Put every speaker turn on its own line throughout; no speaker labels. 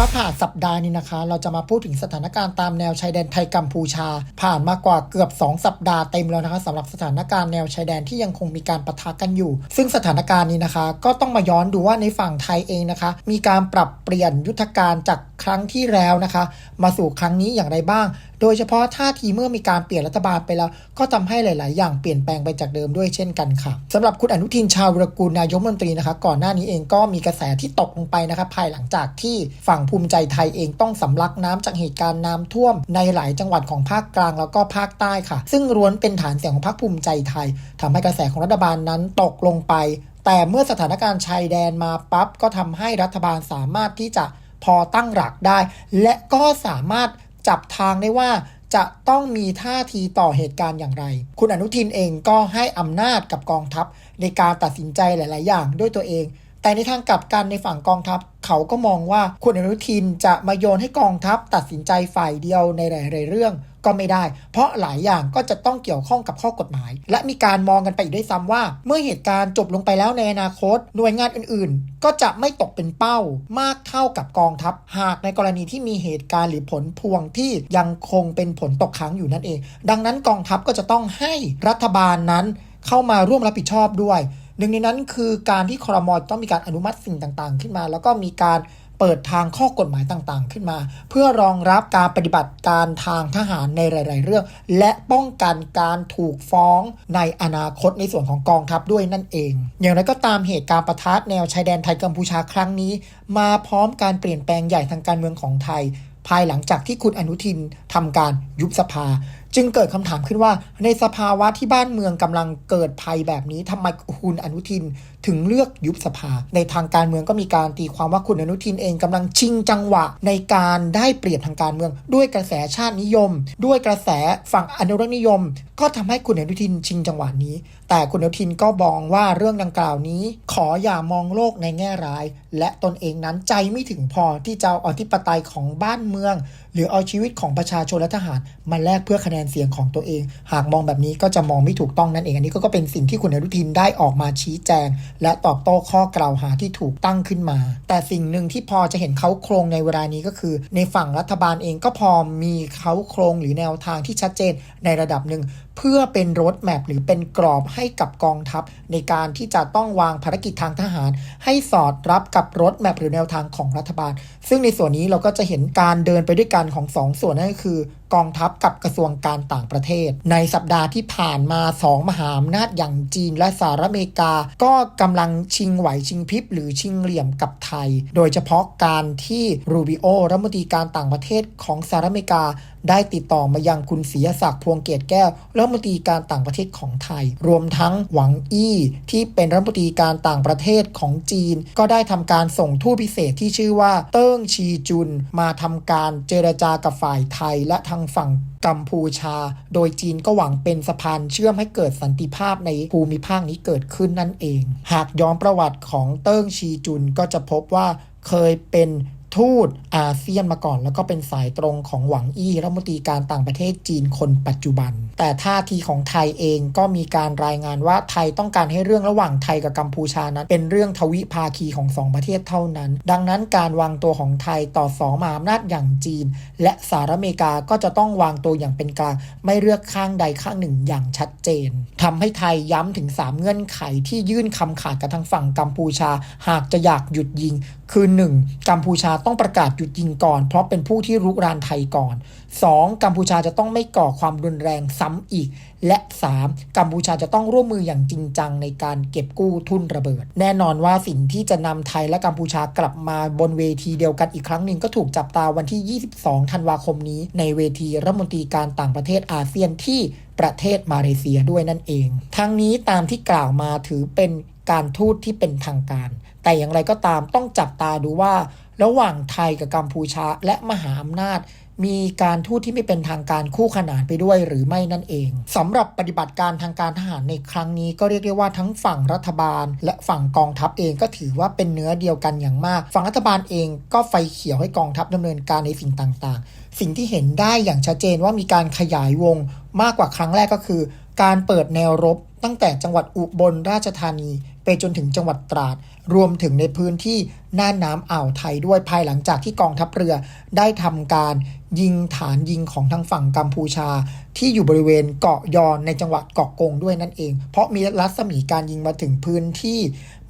ฟ้าผ่าสัปดาห์นี้นะคะ เราจะมาพูดถึงสถานการณ์ตามแนวชายแดนไทยกัมพูชา ผ่านมากว่าเกือบ 2 สัปดาห์เต็มแล้วนะคะสำหรับสถานการณ์แนวชายแดนที่ยังคงมีการปะทะกันอยู่ ซึ่งสถานการณ์นี้นะคะ ก็ต้องมาย้อนดูว่าในฝั่งไทยเองนะคะ มีการปรับเปลี่ยนยุทธการจากครั้งที่แล้วนะคะ มาสู่ครั้งนี้อย่างไรบ้างโดยเฉพาะท่าทีเมื่อมีการเปลี่ยนรัฐบาลไปแล้ว ก็ทำให้หลาย ๆ อย่างเปลี่ยนแปลงไปจากเดิมด้วยเช่นกันค่ะสำหรับคุณอนุทินชาวรกูลนายกมนตรีนะคะ ก่อนหน้านี้เองก็มีกระแสที่ตกลงไปนะคะภายหลังจากที่ฝั่งภูมิใจไทยเองต้องสำลักน้ำจากเหตุการณ์น้ำท่วม ในหลายจังหวัดของภาคกลางแล้วก็ภาคใต้ค่ะ ซึ่งล้วนเป็นฐานเสียงของพรรคภูมิใจไทยทำให้กระแสของรัฐบาลนั้นตกลงไป แต่เมื่อสถานการณ์ชายแดนมาปั๊บก็ทำให้รัฐบาลสามารถที่จะพอตั้งหลักได้ และก็สามารถ จับทางได้ว่าจะต้องมีท่าทีต่อเหตุการณ์อย่างไร คุณอนุทินเองก็ให้อำนาจกับกองทัพ ในการตัดสินใจหลาย ๆ อย่างด้วยตัวเอง แต่ในทางกลับกันในฝั่งกองทัพ เขาก็มองว่าคุณอนุทินจะมาโยนให้กองทัพตัดสินใจฝ่ายเดียวในหลาย ๆ เรื่อง ก็ไม่ได้ เพราะหลายอย่างก็จะต้องเกี่ยวข้องกับข้อกฎหมาย และมีการมองกันไปอีกด้วยซ้ำว่า เมื่อเหตุการณ์จบลงไปแล้วในอนาคต หน่วยงานอื่นๆ ก็จะไม่ตกเป็นเป้ามากเท่ากับกองทัพ หากในกรณีที่มีเหตุการณ์หรือผลพวงที่ยังคงเป็นผลตกค้างอยู่นั่นเอง ดังนั้นกองทัพก็จะต้องให้รัฐบาลนั้นเข้ามาร่วมรับผิดชอบด้วย หนึ่งในนั้นคือการที่ครมต้องมีการอนุมัติสิ่งต่างๆ ขึ้นมา แล้วก็มีการ เปิดทางข้อกฎหมายต่างๆ ขึ้นมา เพื่อรองรับการปฏิบัติการทางทหารในหลาย ๆ เรื่อง และป้องกันการถูกฟ้องในอนาคตในส่วนของกองทัพด้วยนั่นเอง อย่างไรก็ตามเหตุการณ์ประทะแนวชายแดนไทยกัมพูชาครั้งนี้ มาพร้อมการเปลี่ยนแปลงใหญ่ทางการเมืองของไทย ภายหลังจากที่คุณอนุทินทำการยุบสภาจึงเกิดคำถามขึ้นว่าในสภาวะที่บ้านเมืองกำลังเกิดภัยแบบนี้ทำไมคุณอนุทิน ถึงเลือกยุบสภา ในทางการเมืองก็มีการตีความว่าคุณอนุทินเองกำลังชิงจังหวะ ในการได้เปรียบทางการเมือง ด้วยกระแสชาตินิยม ด้วยกระแสฝั่งอนุรักษนิยม ก็ทำให้คุณอนุทินชิงจังหวะนี้ แต่คุณอนุทินก็มองว่าเรื่องดังกล่าวนี้ ขออย่ามองโลกในแง่ร้าย และตนเองนั้นใจไม่ถึงพอที่จะเอาอธิปไตยของบ้านเมือง หรือเอาชีวิตของประชาชนและทหารมาแลกเพื่อคะแนนเสียงของตัวเอง หากมองแบบนี้ก็จะมองไม่ถูกต้องนั่นเองอันนี้ก็เป็นสิ่งที่คุณอนุทินได้ออกมาชี้แจงและตอบโต้ข้อกล่าวหาที่ถูกตั้งขึ้นมา แต่สิ่งหนึ่งที่พอจะเห็นเขาโครงในเวลานี้ก็คือ ในฝั่งรัฐบาลเองก็พอมีเขาโครงหรือแนวทางที่ชัดเจนในระดับหนึ่ง เพื่อเป็นรถแมพหรือเป็นกรอบให้กับกองทัพ ในการที่จะต้องวางภารกิจทางทหาร ให้สอดรับกับรถแมพหรือแนวทางของรัฐบาล ซึ่งในส่วนนี้เราก็จะเห็นการเดินไปด้วยกันของสองส่วนนั่นก็คือกองทัพกับกระทรวงการต่างประเทศ ในสัปดาห์ที่ผ่านมาสองมหาอำนาจอย่างจีนและสหรัฐอเมริกา ก็กำลังชิงไหวชิงพริบหรือชิงเหลี่ยมกับไทย โดยเฉพาะการที่รูบิโอรัฐมนตรีการต่างประเทศของสหรัฐอเมริกา ได้ติดต่อมายังคุณศรีศักดิ์พวงเกตแก้วรัฐมนตรีการต่างประเทศของไทย รวมทั้งหวังอี้ที่เป็นรัฐมนตรีการต่างประเทศของจีน ก็ได้ทำการส่งทูตพิเศษที่ชื่อว่า เติ้งชีจุน มาทำการเจรจากับฝ่ายไทยและทางฝั่งกัมพูชา โดยจีนก็หวังเป็นสะพานเชื่อมให้เกิดสันติภาพในภูมิภาคนี้เกิดขึ้นนั่นเอง หากย้อนประวัติของเติ้งชีจุนก็จะพบว่าเคยเป็น ทูตอาเซียนมาก่อน แล้วก็เป็นสายตรงของหวังอี้รัฐมนตรีการต่างประเทศจีนคนปัจจุบัน แต่ท่าทีของไทยเองก็มีการรายงานว่าไทยต้องการให้เรื่องระหว่างไทยกับกัมพูชานั้น เป็นเรื่องทวิภาคีของสองประเทศเท่านั้น ดังนั้นการวางตัวของไทยต่อสองมหาอำนาจอย่างจีน และสหรัฐอเมริกาก็จะต้องวางตัวอย่างเป็นกลาง ไม่เลือกข้างใดข้างหนึ่งอย่างชัดเจนทำให้ไทยย้ำถึง 3 เงื่อนไขที่ยื่นคำขาดกับทางฝั่งกัมพูชา หากจะอยากหยุดยิง คือ 1. กัมพูชาต้องประกาศหยุดยิงก่อน เพราะเป็นผู้ที่รุกรานไทยก่อน 2. กัมพูชาจะต้องไม่ก่อความรุนแรงซ้ำอีก และ 3. กัมพูชาจะต้องร่วมมืออย่างจริงจังในการเก็บกู้ทุนระเบิด แน่นอนว่าสิ่งที่จะนำไทยและกัมพูชากลับมาบนเวทีเดียวกันอีกครั้งหนึ่งก็ถูกจับตาวันที่ 22 ธันวาคมนี้ ในเวทีรัฐมนตรีการต่างประเทศอาเซียนที่ประเทศมาเลเซียด้วยนั่นเอง ทั้งนี้ตามที่กล่าวมาถือเป็นการทูตที่เป็นทางการ แต่อย่างไรก็ตามต้องจับตาดูว่า ระหว่างไทยกับกัมพูชาและมหาอำนาจ มีการทูตที่ไม่เป็นทางการคู่ขนานไปด้วยหรือไม่นั่นเองสำหรับปฏิบัติการทางการทหารในครั้งนี้ก็เรียกได้ว่าทั้งฝั่งรัฐบาล และฝั่งกองทัพเองก็ถือว่าเป็นเนื้อเดียวกันอย่างมาก ฝั่งรัฐบาลเองก็ไฟเขียวให้กองทัพดำเนินการในสิ่งต่างๆ สิ่งที่เห็นได้อย่างชัดเจนว่ามีการขยายวงมากกว่าครั้งแรกก็คือ การเปิดแนวรบตั้งแต่จังหวัดอุบลราชธานี ไปจนถึงจังหวัดตราด รวมถึงในพื้นที่น่านน้ำอ่าวไทยด้วยภายหลังจากที่กองทัพเรือได้ทำการยิงฐานยิงของทางฝั่งกัมพูชา ที่อยู่บริเวณเกาะยอนในจังหวัดเกาะกงด้วยนั่นเอง เพราะมีรัศมีการยิงมาถึงพื้นที่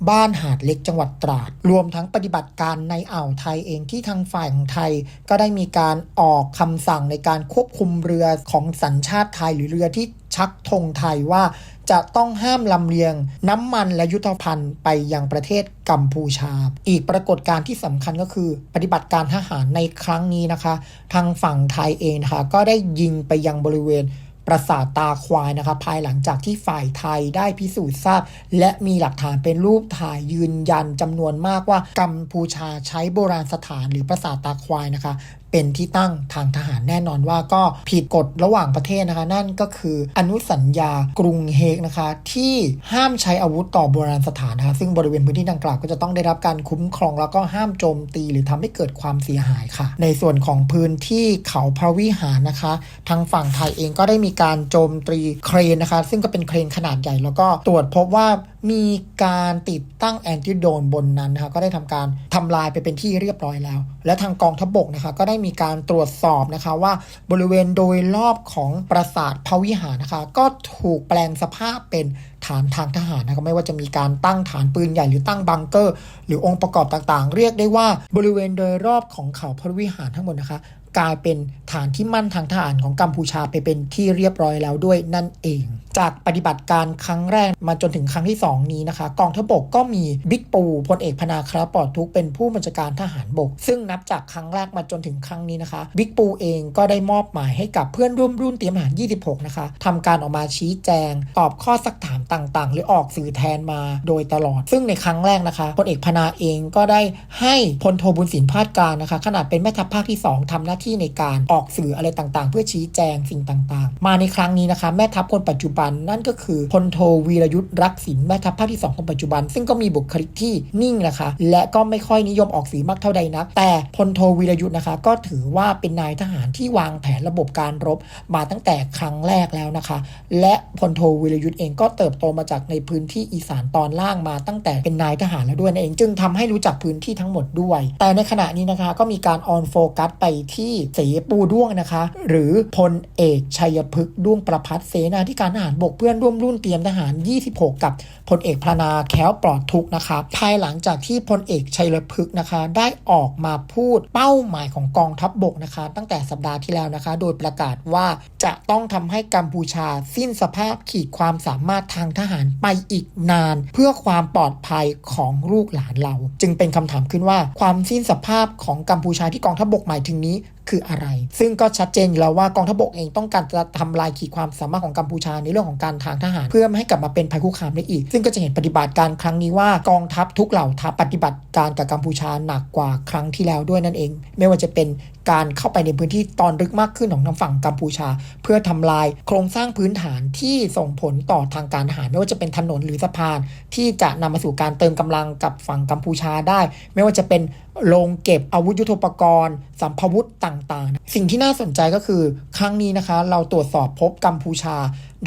บ้านหาดเล็กจังหวัดตราด รวมทั้งปฏิบัติการในอ่าวไทยเองที่ทางฝ่ายของไทย ก็ได้มีการออกคำสั่งในการควบคุมเรือของสัญชาติไทยหรือเรือที่ชักธงไทยว่า จะต้องห้ามลำเลียง น้ำมันและยุทธภัณฑ์ไปยังประเทศกัมพูชา อีกปรากฏการณ์ที่สำคัญก็คือ ปฏิบัติการทหารในครั้งนี้นะคะ ทางฝั่งไทยเองนะคะก็ได้ยิงไปยังบริเวณปราสาทตาควายนะคะภายหลังจากที่ฝ่ายไทยได้พิสูจน์ทราบ และมีหลักฐานเป็นรูปถ่ายยืนยันจำนวนมากว่ากัมพูชาใช้โบราณสถานหรือปราสาทตาควายนะคะเป็นที่ตั้งทางทหารแน่นอนว่าก็ผิดกฎระหว่างประเทศนะคะ นั่นก็คืออนุสัญญากรุงเฮกนะคะ ที่ห้ามใช้อาวุธต่อโบราณสถานนะคะซึ่งบริเวณพื้นที่ดังกล่าวก็จะต้องได้รับการคุ้มครองแล้วก็ห้ามโจมตีหรือทำให้เกิดความเสียหายค่ะ ในส่วนของพื้นที่เขาพระวิหารนะคะ ทางฝั่งไทยเองก็ได้มีการโจมตีเครนนะคะ ซึ่งก็เป็นเครนขนาดใหญ่แล้วก็ตรวจพบว่า มีการติดตั้งแอนติโดนบนนั้นนะคะก็ได้ทำการทำลายไปเป็นที่เรียบร้อยแล้ว และทางกองทัพบกนะคะก็ได้มีการตรวจสอบนะคะว่าบริเวณโดยรอบของปราสาทพระวิหารนะคะ ก็ถูกแปลงสภาพเป็นฐานทางทหารนะคะไม่ว่าจะมีการตั้งฐานปืนใหญ่หรือตั้งบังเกอร์ หรือองค์ประกอบต่างๆ เรียกได้ว่าบริเวณโดยรอบของเขาพระวิหารทั้งหมดนะคะ กลายเป็นฐานที่มั่นทางทหารของกัมพูชาไปเป็นที่เรียบร้อยแล้วด้วยนั่นเอง จากปฏิบัติการครั้งแรกมาจนถึงครั้งที่ 2 นี้นะคะ กองทัพบกก็มีบิ๊กปูพลเอกพนาคราปลอดทุกเป็นผู้บัญชาการทหารบก ซึ่งนับจากครั้งแรกมาจนถึงครั้งนี้นะคะบิ๊กปูเองก็ได้มอบหมายให้กับเพื่อนร่วมรุ่นเตรียมทหาร 26 นะคะทำการออกมาชี้แจง ตอบข้อสักถามต่างๆ หรือออกสื่อแทนมาโดยตลอด ซึ่งในครั้งแรกนะคะพลเอกพนาเองก็ได้ให้พลโทบุญสินพาดกลางนะคะ ขนาดเป็นแม่ทัพภาคที่ 2ทำหน้าที่ในการออกสื่ออะไรต่างๆ เพื่อชี้แจงสิ่งต่างๆ มาในครั้งนี้นะคะ แม่ทัพคนปัจจุบันนั่นก็คือพลโทวีรยุทธ์รักษินแม่ทัพภาคที่ 2 คนปัจจุบัน ซึ่งก็มีบุคลิกที่นิ่งนะคะ และก็ไม่ค่อยนิยมออกสื่อมากเท่าใดนัก แต่พลโทวีรยุทธ์นะคะ ก็ถือว่าเป็นนายทหารที่วางแผนระบบการรบมาตั้งแต่ครั้งแรกแล้วนะคะ และพลโทวีรยุทธ์เองก็เติบโตมาจากในพื้นที่อีสานตอนล่างมาตั้งแต่เป็นนายทหารแล้วด้วยนั่นเองจึงทำให้รู้จักพื้นที่ทั้งหมดด้วย แต่ในขณะนี้นะคะก็มีการออนโฟกัสไปที่เสปูด้วงนะคะ หรือพลเอกชัยพฤกษ์ด้วงประพัฒเสนาธิการทหารบกเพื่อนร่วมรุ่นเตรียมทหาร 26 กับพลเอกพนาแค้วปลอดทุกนะคะภายหลังจากที่พลเอกชัยพฤกษ์นะคะ ได้ออกมาพูดเป้าหมายของกองทัพบบกนะคะ ตั้งแต่สัปดาห์ที่แล้วนะคะ โดยประกาศว่าจะต้องทำให้กัมพูชาสิ้นสภาพขีดความสามารถทางทหารไปอีกนาน เพื่อความปลอดภัยของลูกหลานเรา จึงเป็นคำถามขึ้นว่าความสิ้นสภาพของกัมพูชาที่กองทัพบบกหมายถึงนี้ คืออะไร ซึ่งก็ชัดเจนแล้วว่ากองทัพบกเองต้องการจะทำลายขีดความสามารถของกัมพูชาในเรื่องของการทางทหาร เพื่อไม่ให้กลับมาเป็นภัยคุกคามได้อีก ซึ่งก็จะเห็นปฏิบัติการครั้งนี้ว่ากองทัพทุกเหล่าทัพปฏิบัติการกับกัมพูชาหนักกว่าครั้งที่แล้วด้วยนั่นเอง ไม่ว่าจะเป็น การเข้าไปในพื้นที่ตอนลึกมากขึ้นของทางฝั่งกัมพูชา เพื่อทำลายโครงสร้างพื้นฐานที่ส่งผลต่อทางการทหารไม่ว่าจะเป็นถนนหรือสะพาน ที่จะนำมาสู่การเติมกำลังกับฝั่งกัมพูชาได้ ไม่ว่าจะเป็นโรงเก็บอาวุธยุทโธปกรณ์ สัมภาวุธต่างๆ สิ่งที่น่าสนใจก็คือ ครั้งนี้นะคะ เราตรวจสอบพบกัมพูชา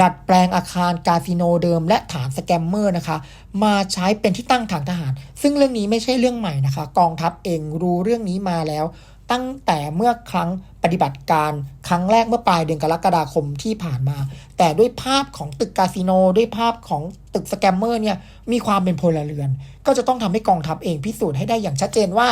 ดัดแปลงอาคารคาสิโนเดิม และฐานสแกมเมอร์นะคะ มาใช้เป็นที่ตั้งทางทหาร ซึ่งเรื่องนี้ไม่ใช่เรื่องใหม่นะคะ กองทัพเองรู้เรื่องนี้มาแล้ว ตั้งแต่เมื่อครั้งปฏิบัติการครั้งแรกเมื่อปลายเดือนกรกฎาคมที่ผ่านมา แต่ด้วยภาพของตึกคาสิโนด้วยภาพของตึกสแกมเมอร์เนี่ยมีความเป็นพลเรือน ก็จะต้องทำให้กองทัพเองพิสูจน์ให้ได้อย่างชัดเจนว่า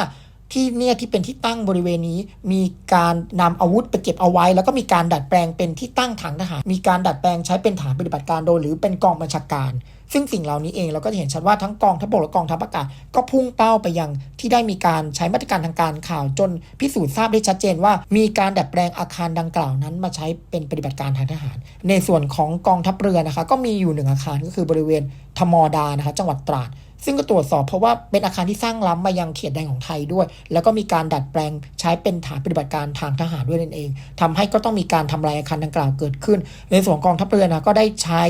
ที่เนี่ยที่เป็นที่ตั้งบริเวณนี้มีการนำอาวุธไปเก็บเอาไว้ แล้วก็มีการดัดแปลงเป็นที่ตั้งฐานทหาร มีการดัดแปลงใช้เป็นฐานปฏิบัติการโดย หรือเป็นกองบัญชาการ ซึ่งสิ่งเหล่านี้เองเราก็จะเห็นชัดว่าทั้งกองทัพบกและกองทัพอากาศก็พุ่งเป้าไปยังที่ได้มีการใช้มาตรการทางการข่าวจนพิสูจน์ทราบได้ชัดเจนว่า มีการดัดแปลงอาคารดังกล่าวนั้น มาใช้เป็นปฏิบัติการทางทหาร ในส่วนของกองทัพเรือนะคะ ก็มีอยู่หนึ่งอาคารก็คือบริเวณธมดานะคะจังหวัดตราดซึ่งก็ตรวจสอบเพราะว่าเป็นอาคารที่สร้างล้ำมายังเขตแดนของไทยด้วย แล้วก็มีการดัดแปลงใช้เป็นฐานปฏิบัติการทางทหารด้วยนั่นเองทำให้ก็ต้องมีการทำลายอาคารดังกล่าวเกิดขึ้น ในส่วนกองทัพเรือนะก็ได้ใช้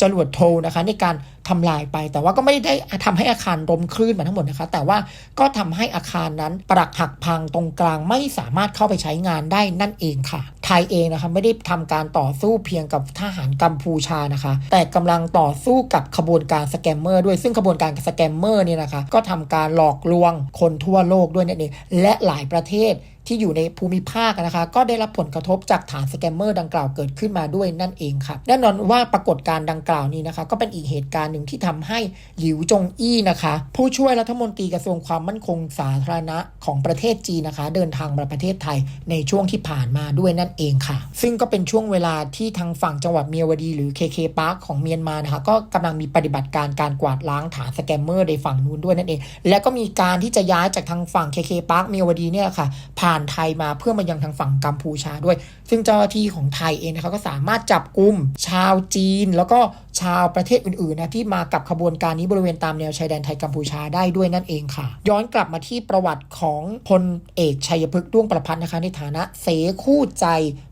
จรวดโทนะคะในการทำลายไป แต่ว่าก็ไม่ได้ทำให้อาคารล้มคลื่นมาทั้งหมดนะคะ แต่ว่าก็ทำให้อาคารนั้นปรักหักพังตรงกลางไม่สามารถเข้าไปใช้งานได้นั่นเองค่ะ ไทยเองนะคะไม่ได้ทำการต่อสู้เพียงกับทหารกัมพูชานะคะ แต่กำลังต่อสู้กับขบวนการสแกมเมอร์ด้วยซึ่งขบวนการสแกมเมอร์เนี่ยนะคะ ก็ทำการหลอกลวงคนทั่วโลกด้วยนั่นเองและหลายประเทศ ที่อยู่ในภูมิภาคนะคะ ก็ได้รับผลกระทบจากฐานสแกมเมอร์ดังกล่าวเกิดขึ้นมาด้วยนั่นเองค่ะแน่นอนว่าปรากฏการณ์ดังกล่าวนี้นะคะ ก็เป็นอีกเหตุการณ์หนึ่งที่ทำให้หลิวจงอี้นะคะ ผู้ช่วยรัฐมนตรีกระทรวงความมั่นคงสาธารณะของประเทศจีนนะคะ เดินทางมาประเทศไทยในช่วงที่ผ่านมาด้วยนั่นเองค่ะ ซึ่งก็เป็นช่วงเวลาที่ทางฝั่งจังหวัดเมียวดี หรือ KK Park ของเมียนมานะคะก็กำลังมีปฏิบัติการการกวาดล้างฐานสแกมเมอร์ในฝั่งนู้นด้วยนั่นเอง และก็มีการที่จะย้ายจากทางฝั่ง KK Park เมียวดีเนี่ยค่ะผ่านไทยมาเพื่อมายังทางฝั่งกัมพูชาด้วย ซึ่งเจ้าหน้าที่ของไทยเองนะคะก็สามารถจับกลุ่มชาวจีน แล้วก็ชาวประเทศอื่นๆนะที่มากับขบวนการนี้บริเวณตามแนวชายแดนไทยกัมพูชาได้ด้วยนั่นเองค่ะ ย้อนกลับมาที่ประวัติของพลเอกชัยพฤกษ์ด้วงประพัฒน์นะคะในฐานะเสคู่ใจ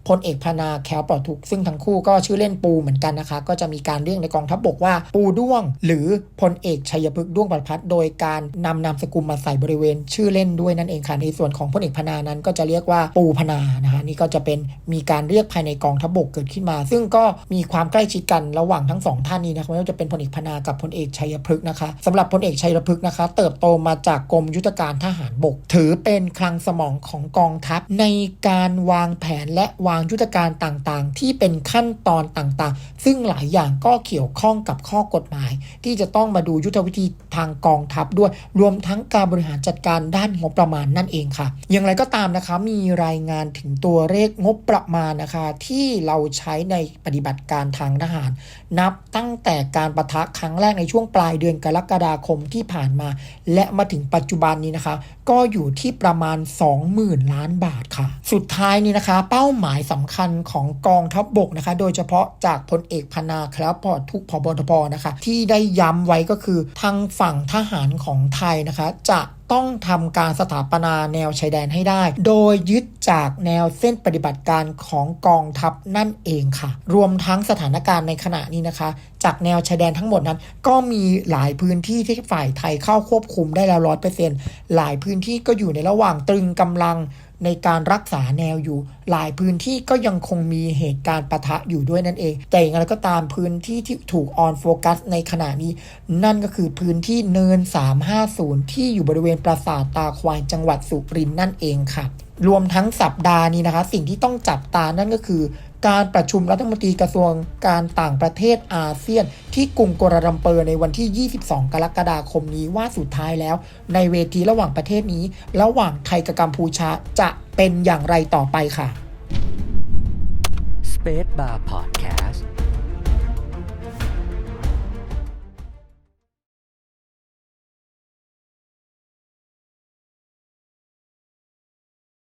พลเอกพนาแคลปลอดทุก ซึ่งทั้งคู่ก็ชื่อเล่นปูเหมือนกันนะคะ ก็จะมีการเรียกในกองทัพบกว่าปูด้วง หรือพลเอกชัยพฤกษ์ด้วงประพัฒน์โดยการนำนามสกุลมาใส่บริเวณ ชื่อเล่นด้วยนั่นเองค่ะในส่วนของพลเอกพนานั้นก็จะเรียกว่าปูพนานะคะนี่ก็จะเป็นมีการเรียกภายในกองทัพบกเกิดขึ้นมา ซึ่งก็มีความใกล้ชิดกันระหว่างทั้งสองท่านนี้นะคะไม่ว่าจะเป็นพลเอกพนากับพลเอกชัยพฤกษ์นะคะสำหรับพลเอกชัยพฤกษ์นะคะ เติบโตมาจากกรมยุทธการทหารบก ถือเป็นคลังสมองของกองทัพในการวางแผนและวางางยุทธการต่างๆ ที่เป็นขั้นตอนต่างๆ ซึ่งหลายอย่างก็เกี่ยวข้องกับข้อกฎหมาย ที่จะต้องมาดูยุทธวิธีทางกองทัพด้วย รวมทั้งการบริหารจัดการด้านงบประมาณนั่นเองค่ะ อย่างไรก็ตามนะคะมีรายงานถึงตัวเลขงบประมาณนะคะ ที่เราใช้ในปฏิบัติการทางทหาร นับตั้งแต่การประทะครั้งแรกในช่วงปลายเดือนกรกฎาคมที่ผ่านมา และมาถึงปัจจุบันนี้นะคะ ก็อยู่ที่ประมาณ 20,000 ล้านบาทค่ะ สุดท้ายนี้นะคะ เป้าหมายสำคัญของกองทัพบบกนะคะ โดยเฉพาะจากพลเอกพนาครับปอทุกพบทพนะคะ ที่ได้ย้ำไว้ก็คือทางฝั่งทหารของไทยนะคะ จะต้องทำการสถาปนาแนวชายแดนให้ได้ โดยยึดจากแนวเส้นปฏิบัติการของกองทัพนั่นเองค่ะ รวมทั้งสถานการณ์ในขณะนี้นะคะ จากแนวชายแดนทั้งหมดนั้น ก็มีหลายพื้นที่ที่ฝ่ายไทยเข้าควบคุมได้แล้วร้อยเปอร์เซ็นต์หลายพื้นที่ก็อยู่ในระหว่างตรึงกำลัง ในการรักษาแนวอยู่ หลายพื้นที่ก็ยังคงมีเหตุการณ์ปะทะอยู่ด้วยนั่นเอง แต่อย่างไรก็ตามพื้นที่ที่ถูกออนโฟกัสในขณะนี้ นั่นก็คือพื้นที่เนิน 350 ที่อยู่บริเวณปราสาทตาควายจังหวัดสุรินทร์นั่นเองค่ะรวมทั้งสัปดาห์นี้นะคะ สิ่งที่ต้องจับตานั่นก็คือ การประชุมรัฐมนตรีกระทรวงการต่างประเทศอาเซียน ที่กรุงกัวลาลัมเปอร์ในวันที่ 22 กรกฎาคมนี้ว่าสุดท้ายแล้ว ในเวทีระหว่างประเทศนี้ ระหว่างไทยกับกัมพูชาจะเป็นอย่างไรต่อไปค่ะ
Space Bar Podcast